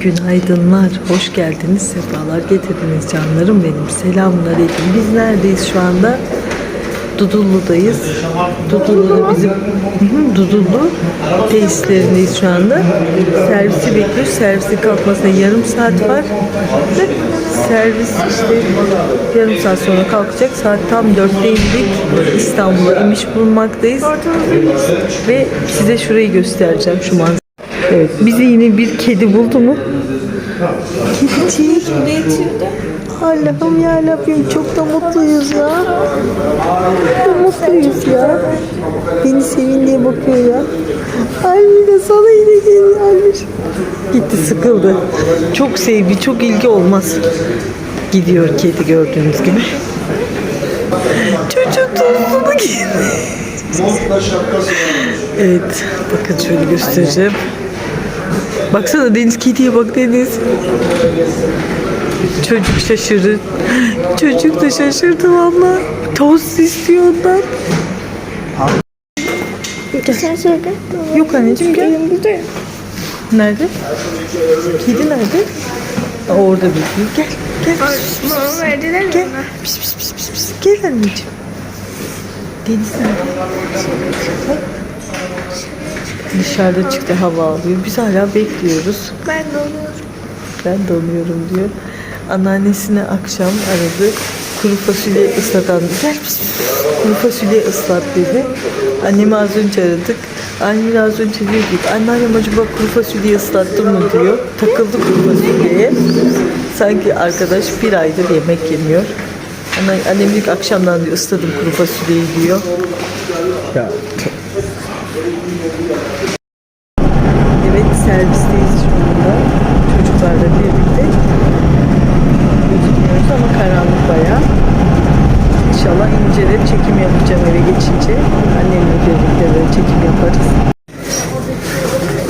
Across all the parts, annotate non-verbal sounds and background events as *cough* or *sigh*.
Günaydınlar, hoş geldiniz, sefalar getirdiniz canlarım benim. Selamun aleyküm. Biz neredeyiz şu anda? Dudullu'dayız. Dudullu'da bizim Dudullu tesislerindeyiz şu anda. Servisi bekliyoruz. Servisin kalkmasına yarım saat var. Ve servis işte yarım saat sonra kalkacak. Saat tam 4'te indik. İstanbul'a inmiş bulunmaktayız. Ve size şurayı göstereceğim şu manzarayı. Evet, bizi yine bir kedi buldu mu? Kedicik. Allah'ım ya Rabbim çok da mutluyuz ya. Çok mutluyuz ya. Beni sevin diye bakıyor ya. De sana yine geliyormuş. Gitti sıkıldı. Çok sevgi, çok ilgi olmaz. Gidiyor kedi gördüğünüz gibi. Çocuk tozunu giydi. Evet, bakın şöyle göstereceğim. Baksana Deniz kediye bak Deniz. Çocuk şaşırır. Çocuk da şaşırdı valla. Tost istiyor ondan. Sen söyle. Yok anneciğim gel. Nerede? Kedi nerede? Aa, orada bekliyor. Gel. Gel. Mama verdiler mi Gel. Pis pis pis pis pis. Gel anneciğim. Deniz nerede? Dışarıda çıktı hava alıyor. Biz hala bekliyoruz. Ben de oluyorum. Ben donuyorum diyor. Anneannesine akşam aradı. Kuru fasulye ıslatan. Gel pis. Kuru fasulye ıslat dedi. Annemi az önce aradık. Annem az önce diyor ki anneannem acaba kuru fasulye ıslattı mı diyor. Takıldı kuru fasulyeye. Sanki arkadaş bir aydır yemek yemiyor. Anne, annem diyor ki akşamdan diyor ısladım kuru fasulyeyi diyor. Evet servisteyiz şu anda. Çocuklarla birlikte. Gözükmüyoruz ama karanlık bayağı. İnşallah inceleri çekim yapacağım eve geçince. Annemle birlikte böyle çekim yaparız.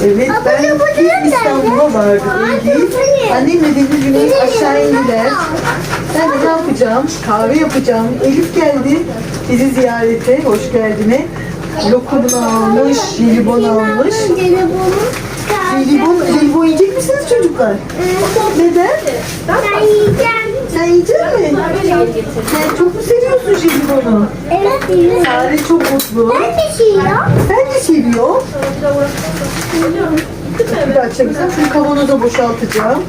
Evet ben ilk İstanbul'a vardım. Annemle Deniz Güney aşağı indiler. Ben de ne yapacağım? Kahve yapacağım. Elif geldi bizi ziyarete. Hoş geldine. Lokumunu almış, jelibon almış. Jelibon, jelibon yiyecek misiniz çocuklar? Neden? Ben yiyeceğim. Sen yiyecek misin? Sen çok mu seviyorsun jelibonu? Evet yiyorum. Sare çok mutlu. Ben de ya. Ben de seviyorum. Bir açacağım. Şunu kavanoza boşaltacağım.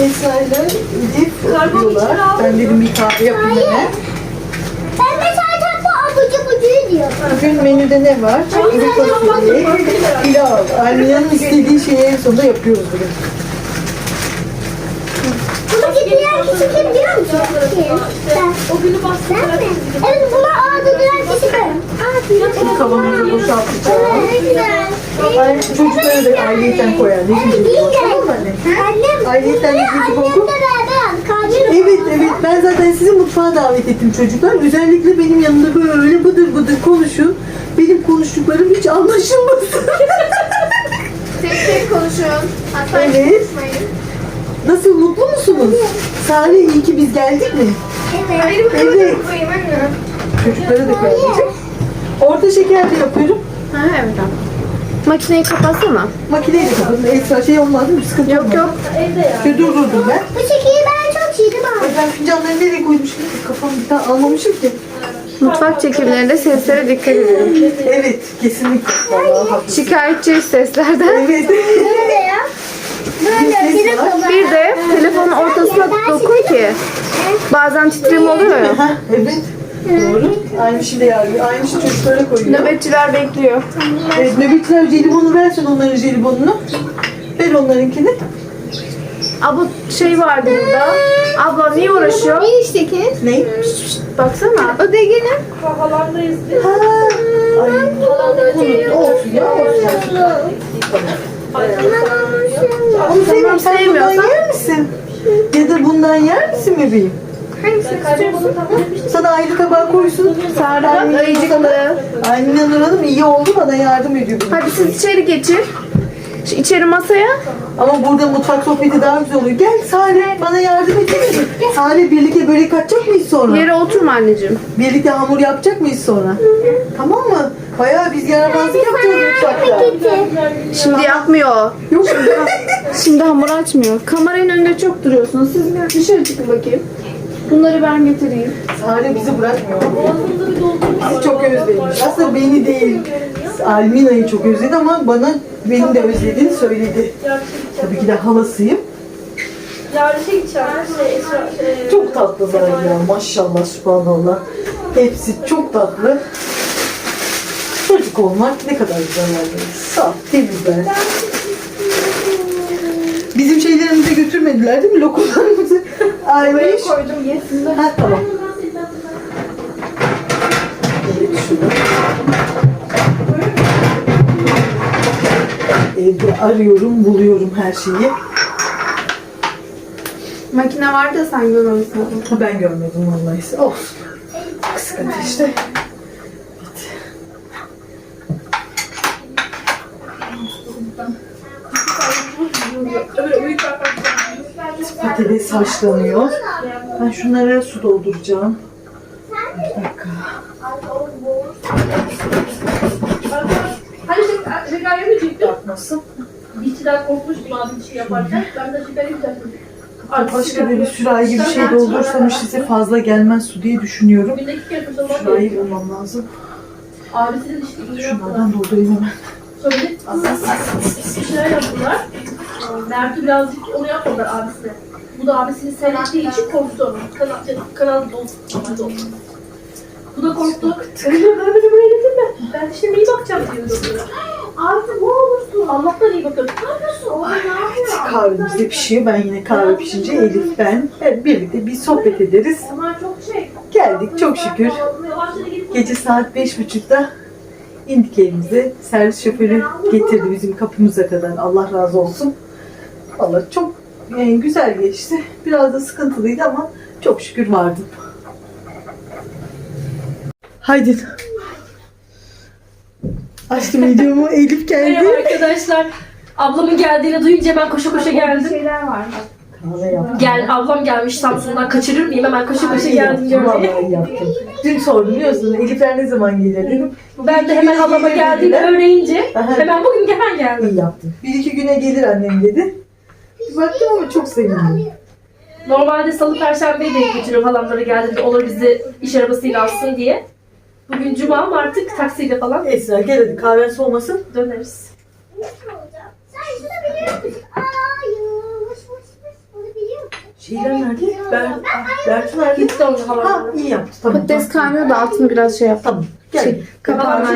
Esra ile oturuyorlar. Ben dedim bir kahve yapayım hemen. Ben de zaten bu abucu bucuyu diyorum. Bugün menüde ne var? Kuru fasulye, pilav. Almina'nın istediği şeyi en sonunda yapıyoruz bugün. Getiren kişi kim biliyor musun? Kim? O günü Ben mi? Evet buna ağda duran kişi ben. Aa, Şunu kavanoza boşaltacağım. Ne güzel. Ay, çocukları da ayrıyeten koyar. Ne diyeceğim? Tamam mı anne? Annem, Ayrıyeten koy. beraber kahve Evet evet ben zaten sizi mutfağa davet ettim çocuklar. Özellikle benim yanımda böyle bıdır bıdır konuşun. Benim konuştuklarım hiç anlaşılmasın. Tek tek konuşun. Hatta Evet. konuşmayın. Sare iyi ki biz geldik mi? Evet. Hayır, Evet. koyayım anne. Çocuklara da koyacağım. Orta şeker de yapıyorum. Ha evet tamam. Makineyi kapatsana. Makineyi de kapatın. Esra şey olmaz mı? Sıkıntı Yok olmaz. yok. Şöyle durdurdum ben. Bu şekeri ben çok yedim Ay abi. ben fincanları nereye koymuşum? Kafamı bir daha almamışım ki. Mutfak çekimlerinde seslere dikkat edin. Evet kesinlikle. Vallahi haklısın. Şikayetçiyiz seslerden. Evet. *laughs* Böyle ya. Böyle Ses bir de Bir de telefonun ortasına dokun ki bazen titreme oluyor ya. Ha, evet. Doğru. Aynı şey de yani. Aynı şey çocuklara koyuyor. Nöbetçiler bekliyor. Evet, nöbetçiler jelibonu versin onların jelibonunu. Ver onlarınkini. Abla şey vardı burada. Abla niye uğraşıyor? Enişteki. Ne? Baksana. O da gene. Ha. Ay. Olsun ya olsun. Onu sevmiyorum. Sen bundan sevmiyorsan- yer misin? Ya da bundan yer misin bebeğim? Hangisini istiyorsun? Sana ayrı tabağa koysun. Bak ayıcıklı. Aynen Nur Hanım iyi oldu bana yardım ediyor. Hadi siz içeri geçin. Şu içeri masaya. Ama burada mutfak sohbeti daha güzel oluyor. Gel Sare bana yardım misin? Sare birlikte börek atacak mıyız sonra? Yere oturma anneciğim. Birlikte hamur yapacak mıyız sonra? Tamam mı? Bayağı biz yaramazlık yapıyoruz mutfakta. Şimdi yapmıyor. Yok şimdi, şimdi hamur açmıyor. Kameranın önünde çok duruyorsunuz. Siz bir dışarı çıkın bakayım. Bunları ben getireyim. Sare bizi bırakmıyor. Bizi çok özledi. Aslında beni değil. Almina'yı çok özledi ama bana beni de özlediğini söyledi. Tabii ki de halasıyım. Şey. Şey, Çok tatlılar ya maşallah subhanallah. Hepsi çok tatlı. Çocuk olmak ne kadar güzel yani. Saf, temizler. Bizim şeylerimizi götürmediler değil mi? Lokumlarımızı. *laughs* Aymış. koydum yesinler. Ha tamam. Evet şunu. Evde arıyorum, buluyorum her şeyi. Makine var da sen görmemişsin. Ha, Ben görmedim vallahi. Olsun. Kısık ateşte. öbürü büyük bak Patates haşlanıyor. Ben şunlara su dolduracağım. Bir dakika. Hani şey, şeker yemeyecektim. Nasıl? Dişçiden korkmuştum abi bir şey yaparken. Ben de şeker yemeyecektim. Başka böyle sürahi gibi bir şey doldursam size fazla gelmez su diye düşünüyorum. Sürahi bulmam lazım. İşte iyi yaptılar. Şunlardan doldurayım hemen. Bir şeyler yaptılar. Mert'i birazcık onu yapmadılar abisine. Bu da abisini seyrettiği için korktu onu. Kanal, kanal doldu. Bu da korktu. Ben beni buraya getirme. Ben şimdi iyi bakacağım diyordu. Abi bu olursun. Allah'tan iyi bakın. Ne yapıyorsun? Oğlum ne yapıyor? Kahvemiz de pişiyor. Ben yine kahve pişince Elif ben hep birlikte bir sohbet ederiz. Onlar çok şey. Geldik çok şükür. Gece saat beş buçukta indik evimize. Servis şoförü getirdi bizim kapımıza kadar. Allah razı olsun. Vallahi çok yani güzel geçti. Biraz da sıkıntılıydı ama çok şükür vardım. Haydi. Açtım *laughs* videomu. Elif Merhaba geldi. arkadaşlar. Ablamın geldiğini duyunca ben koşa koşa geldim. Şeyler var. Kahve yaptım. Gel ablam gelmiş Samsun'dan kaçırır mıyım? Hemen koşa koşa geldim görmeye. Vallahi yaptım. Dün sordum biliyorsun Elifler ne zaman gelir dedim. Ben de hemen ablama geldiğini öğrenince Aha. hemen bugün hemen geldim. İyi yaptın. Bir iki güne gelir annem dedi. Baktım ama çok sevindim. Normalde salı perşembeyi de götürüyorum halamlara geldiğinde olur bizi iş arabasıyla alsın diye. Bugün cuma ama artık taksiyle falan Esra gel hadi kahven soğumasın. döneriz. Sen şunu biliyor musun? Ay, vış vış vış. Bunu biliyor musun? Şeyler nerede? Ber Bertu nerede? Gitti onun Ha halamlara. iyi yaptı tamam. Patates kaynıyor da altını biraz şey yap. Tamam. Gel. Şey,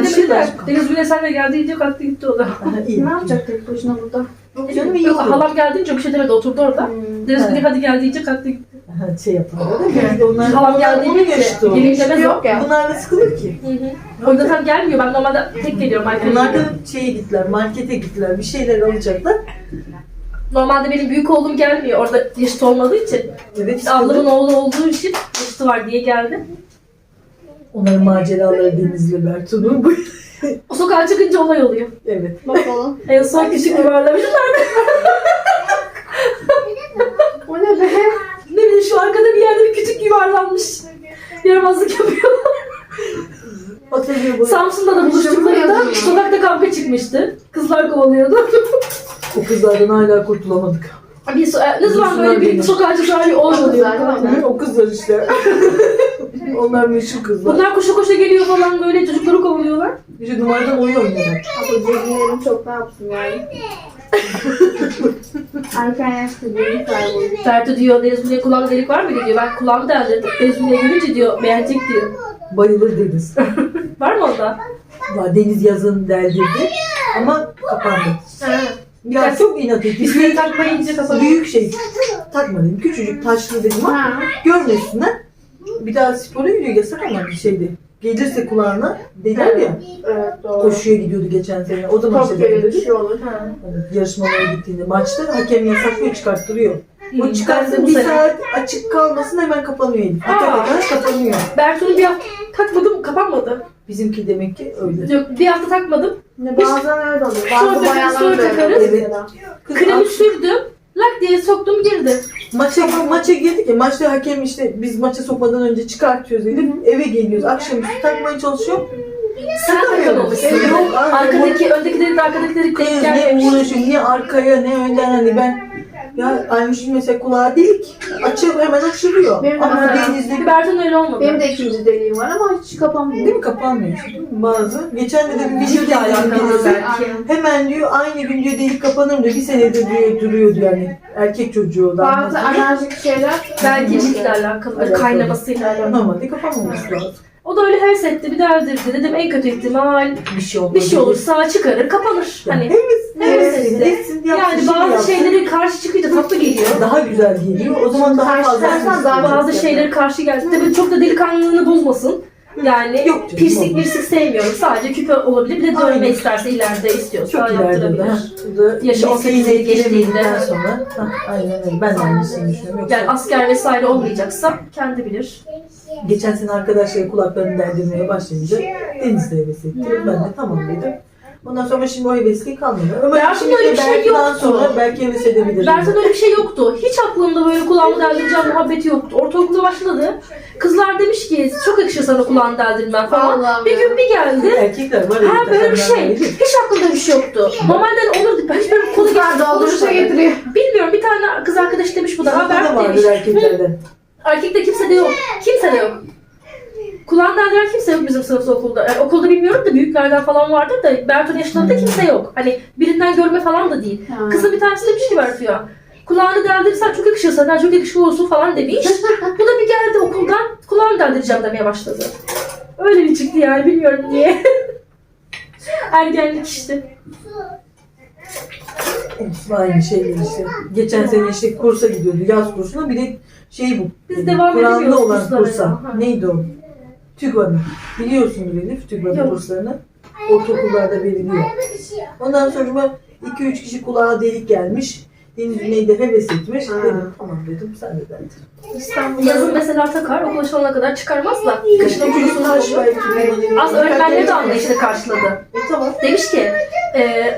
bir şey. de dediler. Deniz Güne sen de geldiğince kalktı gitti o da. İyi. Ne yapacak tek başına burada? Yok canım iyi Yok, halam geldiğince bir şey demedi oturdu orada. Hmm. Evet. Güne hadi geldiğince kalktı gitti. Aha, şey yapalım. Yani onlar, Halam geldiğinde o. gelin demez o. Yok ya. Bunlar da sıkılır ki. Hı hı. O yüzden tam gelmiyor. Ben normalde tek geliyorum markete. Bunlar da şeye gittiler, markete gittiler, bir şeyler alacaklar. Normalde benim büyük oğlum gelmiyor. Orada yaşıt olmadığı için. Evet, İşte ablamın oğlu olduğu için yaşıtı var diye geldi. Onların maceraları Denizli Bertu'nun. *laughs* O sokağa çıkınca olay oluyor. evet. Bakalım. *laughs* En son küçük yuvarlamışlar. O ne be? ne bileyim şu arkada bir yerde bir küçük yuvarlanmış. Yaramazlık yapıyor. Hatırlıyor bu. Samsun'da da buluştuklarında sokakta kavga çıkmıştı. Kızlar kovalıyordu. O kızlardan hala kurtulamadık. bir so- ne zaman böyle bir sokağa çıkan bir olay oluyor. Kızlar, Hı, o kızlar işte. *laughs* Onlar meşhur kızlar. Bunlar koşa koşa geliyor falan böyle çocukları kovalıyorlar. İşte numaradan oyun oynuyorlar. Abi cebinlerim çok ne yapsın yani. *laughs* Erken yaşta cebim kaybolmuş. Ferdi diyor Deniz Güney'e kulağında delik var mı diyor. Ben kulağımı deldirdim. Deniz Güney'e görünce diyor beğenecek diyor. Bayılır Deniz. *laughs* Var mı onda? Var, Deniz yazın deldirdi ama kapandı. He. Ya çok inat etti. Dişleri takmayınca kapanıyor. Büyük şey takmadım. Küçücük taşlı dedim ama Ha. görmesinler. Bir daha spora gidiyor yasak ama bir şeydi. Gelirse kulağına deler ya. Evet doğru. Koşuya gidiyordu geçen sene. O zaman Top işte deldirdi. şey olur. Ha. Yarışmalara gittiğinde maçta hakem yasaklıyor çıkarttırıyor. Hmm, O ben çıkarsın bu bir saat açık kalmasın hemen kapanıyor Elif. Bir Aa. kadar kapanıyor. Bertu'nu bir hafta takmadım kapanmadı. Bizimki demek ki öyle. Yok bir hafta takmadım. Ne bazen öyle oluyor. Bazı bayanlar sonra da öyle takarız. oluyor. Evet. Kız Kremi ak- sürdüm. Lak diye soktum girdi. maça, maça girdik ya maçta hakem işte biz maça sokmadan önce çıkartıyoruz Elif. Eve geliyoruz akşamüstü takmaya çalışıyor. Sen takamamışsın. Yok. Arkadaki, öndeki delik, arkadaki delik Kız denk ne gelmemiş. uğraşıyor, niye arkaya, ne önden hani ben ya Aymış'ın mesela kulağı delik. Açıp hemen açılıyor. Benim de Ama mesela- denizde Bertan öyle olmadı. Benim de ikinci deliğim var ama hiç kapanmıyor. değil mi kapanmıyor değil mi bazı? Geçen de bir video Ciddi alakalı izledim. belki. Hemen diyor aynı gün diyor delik kapanır diyor. Bir senedir diyor duruyordu yani. Erkek çocuğu da. Bazı alerjik şeyler Belki ciddi alakalı, Alakalı. kaynamasıyla alakalı. Normalde kapanmaması lazım. O da öyle heves etti, bir deldirdi. Dedim en kötü ihtimal Bir şey olmaz. bir şey olursa çıkarır, kapanır. Hani Heves, heves etti. etsin, yapsın, Yani şey bazı yapsın. şeyleri karşı çıkınca tatlı geliyor. daha güzel geliyor. O zaman daha Karşı fazla. taraftan daha Bazı şeyleri karşı geldi. Tabii çok da delikanlılığını bozmasın. Yani Yok canım, pirsik olmaz. sevmiyorum. Sadece küpe olabilir. Bir de dövme Aynen. isterse ileride istiyorsa çok ileride yaptırabilir. de. Bu da Yaşı liseyi 18'e geçtiğinde. geçtiğinden sonra. Aynen öyle. Ben de aynısını düşünüyorum. Yoksa Yani asker vesaire olmayacaksa kendi bilir. Geçen sene arkadaşları kulaklarını deldirmeye başlayınca Deniz de heves etti. Ben de tamam dedim. Ondan sonra şimdi o hevesli kalmıyor. Ama Berk'in şimdi öyle bir şey Berk'ten yoktu. sonra belki heves edebilir. Bertan öyle bir şey yoktu. Hiç aklımda böyle kulağımı deldireceğim muhabbeti yoktu. Ortaokulda başladı. Kızlar demiş ki çok yakışır sana kulağını deldirmen falan. Allah'ım bir gün bir geldi. Erkekler var. Ha böyle bir şey. Hiç aklımda bir şey yoktu. Normalden olurdu. Ben hiç böyle konu Kızlar dolduruşa getiriyor. Bilmiyorum bir tane kız arkadaş demiş bu da. Ha Sizde de Berk demiş. vardır erkeklerden. Erkekte kimse de yok. Kimse de yok. Kulağını deldiren kimse yok bizim sınıfta okulda. Yani okulda bilmiyorum da büyüklerden falan vardır da Berton yaşlarında kimse yok. Hani birinden görme falan da değil. Ha. Kızın bir tanesi demiş ki Bertu'ya. Kulağını deldirirsen çok yakışır sana, çok yakışıklı olsun falan demiş. Bu da bir geldi okuldan kulağını deldireceğim demeye başladı. Öyle bir çıktı yani bilmiyorum niye. *laughs* Ergenlik işte. Aynı şeyler işte. Geçen sene işte kursa gidiyordu yaz kursuna bir de şey bu. Biz e, devam Kur'an'da olan kurslara kursa. ya. Ha. Neydi o? TÜGVA'nın. Biliyorsunuz Elif TÜGVA'nın Yok. kurslarını. Ortaokullarda veriliyor. Ondan sonra 2-3 kişi kulağa delik gelmiş. Deniz Güney'de heves etmiş. Ha. Dedim tamam dedim sen de derdin. İstanbul'da Yazın mesela takar, okul açılana kadar çıkarmaz da. Kışın oluyor. belki. Az öğretmenleri de anlayışla karşıladı. E tamam. Demiş ki e,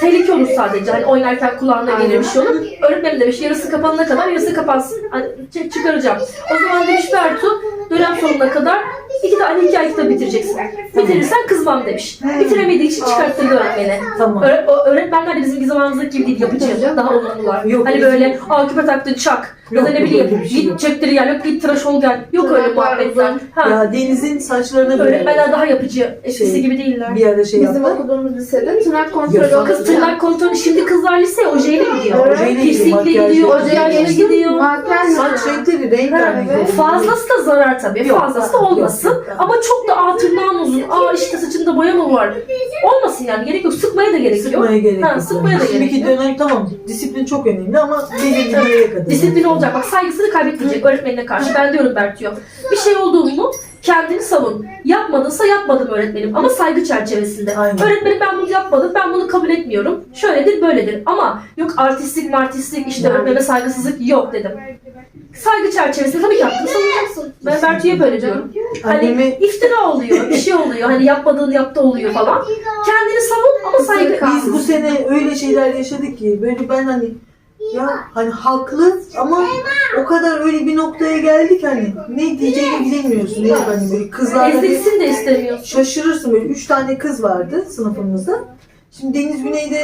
tehlike olur sadece. Hani oynarken kulağına gelir bir şey olur. Öğretmenim demiş yarısı kapanana kadar yarısı kapansın. Hani çıkaracağım. O zaman demiş Bertu dönem sonuna kadar iki tane hikaye kitabı bitireceksin. Bitirirsen kızmam demiş. Bitiremediği için çıkarttırdı öğretmeni. Tamam. Öğre- o öğretmenler de bizim zamanımızdaki gibi değil yapıcı. Daha olumlular. Yok, hani böyle aa küpe taktın çak. Ya da ne bileyim şey git çektir gel yok git tıraş ol gel. Yok öyle muhabbetler. uzun. Ha. Ya Deniz'in saçlarına Öğretmenler böyle daha yapıcı. Eskisi Şey, gibi değiller. bir ara şey bizim yaptı. okuduğumuz lisede tırnak kontrolü Yok. Kız tırnak kontrolü şimdi kızlar lise ojeyle gidiyor. Evet. Ojeyle gidiyor, Piercing'le makyajla gidiyor, gidiyor. Geçtim. gidiyor. Makyaj Saç renkleri rengarenk. Evet. Fazlası da zarar tabii. Yok, Fazlası da yok, olmasın. Ama çok da aa tırnağın uzun. Aa işte saçında boya mı var? Olmasın yani. Gerek yok. Sıkmaya da gerek yok. Sıkmaya gerek Ha, yok. sıkmaya da gerek Şimdiki yok. dönem tamam disiplin çok önemli ama belirli bir yere kadar. Disiplin olacak. Bak saygısını kaybetmeyecek öğretmenine karşı. Ben diyorum Bertu'ya. Bir şey oldu mu kendini savun. Yapmadınsa yapmadım öğretmenim. Ama saygı çerçevesinde. Aynen. Öğretmenim ben bunu yapmadım. Ben bunu kabul etmiyorum. Şöyledir böyledir. Ama yok artistlik martistlik işte Yani. öğretmene saygısızlık yok dedim. Saygı çerçevesinde tabii ki hakkını savunacaksın. Ben Bertu'ya böyle diyorum. Hani iftira oluyor, bir şey oluyor. Hani yapmadığını yaptı oluyor falan. Kendini savun ama saygı biz bu sene öyle şeyler yaşadık ki böyle ben hani ya hani haklı ama o kadar öyle bir noktaya geldik hani ne diyeceğini bilemiyorsun. Yok hani böyle kızlarla bir Ezilsin de istemiyorsun. şaşırırsın böyle üç tane kız vardı sınıfımızda. Şimdi Deniz Güney'de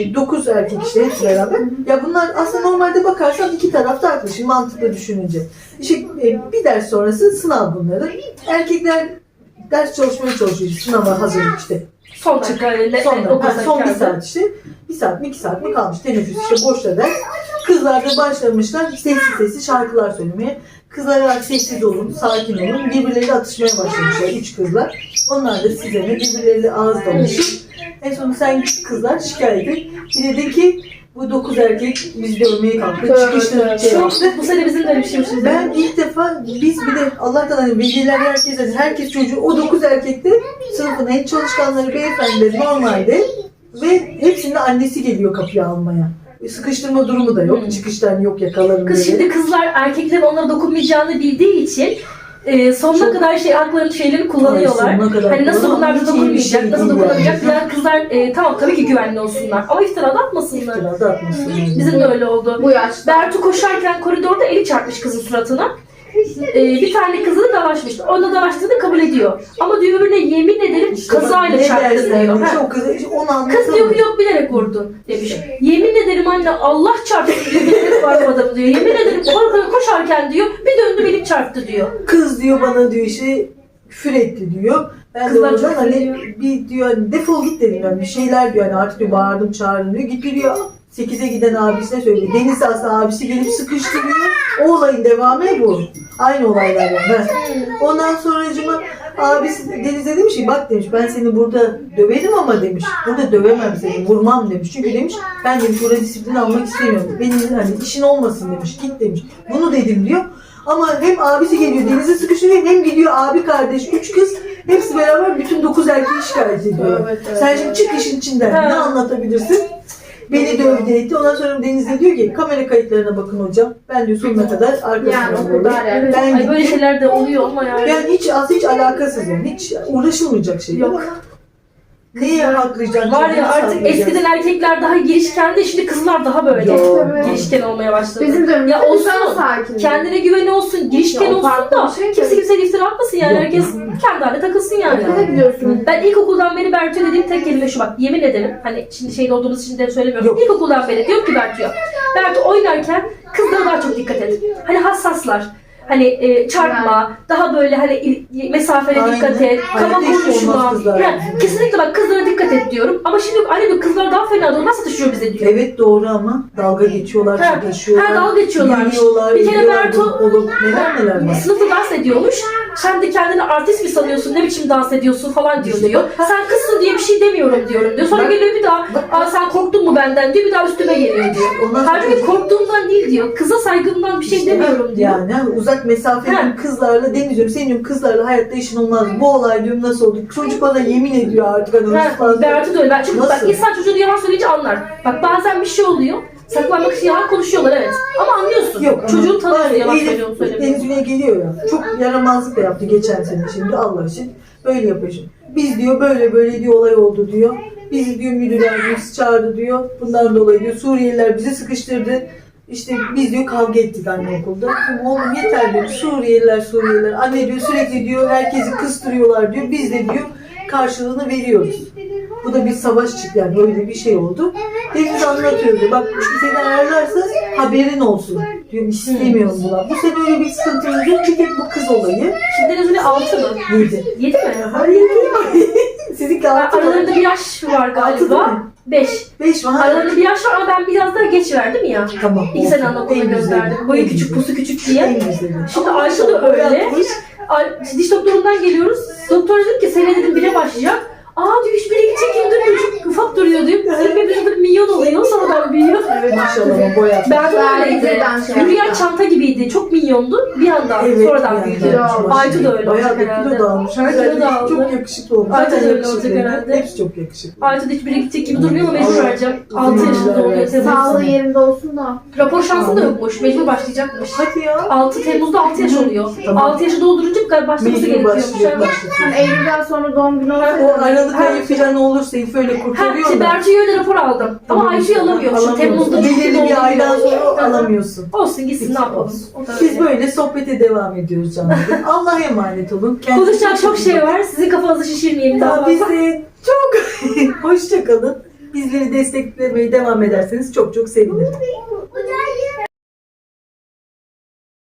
e, 9 erkek işte hepsi beraber. Ya bunlar aslında normalde bakarsan iki tarafta haklı şimdi mantıklı düşününce. İşte e, bir ders sonrası sınav bunları. Erkekler ders çalışmaya çalışıyor. Sınava hazırlık işte. Son çıkarıyla Son, ha, son bir saat. işte. Bir saat mi iki saat mi kalmış teneffüs işte boşta ders. Kızlar da başlamışlar sessiz sessiz şarkılar söylemeye. Kızlar artık sessiz olun, sakin olun. Birbirleriyle atışmaya başlamışlar üç kızlar. Onlar da size ne birbirleriyle ağız dalaşı. En sonunda sen kızlar şikayet et. Bir de de ki bu dokuz erkek bizi dövmeye kalktı. Çıkıştı şey yaptı. Bu sene bizim de bir şeymişiz. Ben ilk defa biz bir de Allah'tan hani veliler herkes herkes çocuğu o dokuz erkekte sınıfın en çalışkanları beyefendileri normalde ve hepsinin annesi geliyor kapıya almaya. Sıkıştırma durumu da yok. Hmm. Çıkıştan yok yakalarım Kız böyle. şimdi kızlar erkeklerin onlara dokunmayacağını bildiği için e, sonuna Çok- kadar şey haklarını şeylerini kullanıyorlar. Ay, sonuna kadar Hani nasıl bunlar bize hiç iyi bir dokunmayacak, şey nasıl değil dokunamayacak. yani. Yani kızlar e, tamam tabii ki güvenli olsunlar ama iftira da atmasınlar. İftirada atmasın yani. Bizim de öyle oldu. Bu yaşta. Bertu koşarken koridorda eli çarpmış kızın suratına. E, bir tane kızını dalaşmış. Onunla dalaştığını kabul ediyor. Ama diyor öbürüne yemin ederim İşte bak, kazayla ne çarptı diyor. demiş, Ha. o kızı işte onu Kız diyor ki yok bilerek vurdu demiş. Yemin ederim anne Allah çarptı diyor. Bilerek vurmadım diyor. Yemin ederim korkuyor koşarken diyor bir döndü benim çarptı diyor. Kız diyor bana diyor işte küfür etti diyor. Ben Kızlar de oradan çok hani seviyor. bir diyor hani defol git dedim yani bir şeyler diyor hani artık diyor bağırdım çağırdım diyor. Gitti diyor 8'e giden abisine söylüyor. Deniz aslında abisi gelip sıkıştırıyor. O olayın devamı bu. Aynı olaylar yani. Ondan sonra abisi Deniz'e demiş ki bak demiş ben seni burada döverim ama demiş. Burada dövemem seni vurmam demiş. Çünkü demiş ben demiş burada disiplin almak istemiyorum. Benim hani işin olmasın demiş. Git demiş. Bunu dedim diyor. Ama hem abisi geliyor denize sıkıştırıyor hem gidiyor abi kardeş üç kız hepsi beraber bütün dokuz erkeği şikayet ediyor. Evet, evet, Sen şimdi çık işin içinden Ha. ne anlatabilirsin? Beni dövdü etti. Ondan sonra Deniz de diyor ki kamera kayıtlarına bakın hocam. Ben diyor sonuna kadar Yani böyle. kadar yani. Ben Ay böyle gittim. şeyler de oluyor ama yani. Yani hiç aslında hiç alakasız yani. Hiç uğraşılmayacak şey. Yok. Neye haklayacaksın? Var ya artık eskiden erkekler daha girişkendi şimdi kızlar daha böyle girişken olmaya başladı. Bizim dönemimizde Ya olsun. sakiniz. Kendine güveni olsun, girişken Ya o olsun farklı da bir şey kimse tabii. kimseye iftira atmasın yani. Yok. Herkes kendi haline takılsın yani. Okula gidiyorsun. Ben ilkokuldan beri Bertu'ya dediğim tek kelime şu bak yemin ederim hani şimdi şeyde olduğumuz için de söylemiyorum. Yok. İlkokuldan beri diyorum ki Bertu'ya Bertu oynarken kızlara daha çok dikkat et. Hani hassaslar. Hani e, çarpma, daha böyle hani il- mesafene Aynen. dikkat et, kaba hiç olmaz konuşma. kızlar. Yani kesinlikle bak kızlara dikkat et diyorum. Ama şimdi yok, anne diyor kızlar daha fena diyor. Nasıl düşüyor bize diyor. Evet doğru ama dalga geçiyorlar, Ha, geçiyorlar. ha, dalga geçiyorlarmış. Bir kere Bertu- olup neler neler var. Sınıfta dans ediyormuş. Sen de kendini artist mi sanıyorsun? Ne biçim dans ediyorsun falan diyor diyor. bak- Sen kızsın diye bir şey demiyorum diyorum diyor. Sonra Bak- geliyor bir daha. Aa sen korktun mu benden diyor. Bir daha üstüme geliyor diyor. Ondan Halbuki korktuğumdan değil diyor. Kıza saygımdan bir şey İşte demiyorum diyor. Yani uzak mesafeli kızlarla Deniz diyorum senin diyorum kızlarla hayatta işin olmaz. Bu olay diyorum nasıl oldu? Çocuk bana yemin ediyor artık hani. Bertu da öyle. Ben, çünkü bak Nasıl? insan çocuğunu yalan söyleyince anlar. Bak bazen bir şey oluyor. Saklanmak için yalan konuşuyorlar evet. Ama anlıyorsun. Yok ama Çocuğun tanıyor ya, yalan Elif söylüyor söylemiyor. Deniz geliyor ya. Çok yaramazlık da yaptı geçen sene şimdi Allah için. Böyle yapıyor şimdi. Biz diyor böyle böyle diyor olay oldu diyor. Bizi diyor müdür yardımcısı çağırdı diyor. Bundan dolayı diyor Suriyeliler bizi sıkıştırdı. İşte biz diyor kavga ettik anne okulda. Oğlum yeter diyor. Suriyeliler Suriyeliler. Anne diyor sürekli diyor herkesi kıstırıyorlar diyor. Biz de diyor karşılığını veriyoruz. Bu da bir savaş çıktı yani öyle bir şey oldu. Deniz anlatıyordu. Bak seni ararlarsa haberin olsun. Diyorum istemiyorum buna. Bu sene öyle bir sıkıntımız yok. Bir tek bu kız olayı. Şimdi Deniz'in altı mı? Yedi. Yedi mi? Hayır. *laughs* Sizinki altı mı? Aralarında bir yaş var galiba. mi? Beş. Beş var. Aralarında bir yaş var ama ben biraz daha geç verdim ya. Tamam. İki sene anaokuluna En güzeli. gönderdim. Boyu En küçük, güzeli. pusu küçük En diye. güzeli. Şimdi Ayşe de öyle. Ay, diş doktorundan geliyoruz. Doktor dedim ki sene dedim bire başlayacak. Aa diyor hiçbiri gidecek gibi durmuyor. Çok ufak duruyor diyor. Senin bebeğin bir milyon oluyor. Sonradan büyüyor. Maşallah ama boyatmış. Ben de öyleydi. Yaptı. çanta gibiydi. Çok milyondu. Bir anda Evet, sonradan yani büyüdü. Maşallah. Aytu da öyle Bayağı olacak bir herhalde. kilo da Güzel, kilo da aldı. Çok yakışıklı olmuş. Da Zaten öyle yakışıklı. olacak herhalde. Hepsi çok yakışıklı. Aytu da hiçbiri gidecek gibi durmuyor ama mecbur vereceğim. 6 Uzun yaşında yıllar oluyor. Sağlığı yerinde olsun da. Rapor şansı da yokmuş. Mecbur başlayacakmış. Hadi ya. 6 Temmuz'da 6 yaş oluyor. Tamam. 6 yaşı doldurunca galiba başlaması Mecbur gerekiyormuş. başlayacak. Yani Eylül'den sonra doğum günü O olsa Aralık ayı falan olursa Elif öyle Ha, kurtarıyor işte da. Öyle rapor aldım. Ama Ayşe'yi alamıyorum. Şu Temmuz'da çok Belirli bir aydan sonra alamıyorsun. Olsun gitsin ne yapalım. O da Biz öyle. böyle sohbete devam ediyoruz canım. *laughs* Allah'a emanet olun. Kendinize Konuşacak çok şey var. Sizin kafanızı şişirmeyelim. daha Ya biz de çok *laughs* hoşça kalın. Bizleri desteklemeye devam ederseniz çok çok sevinirim. Hocam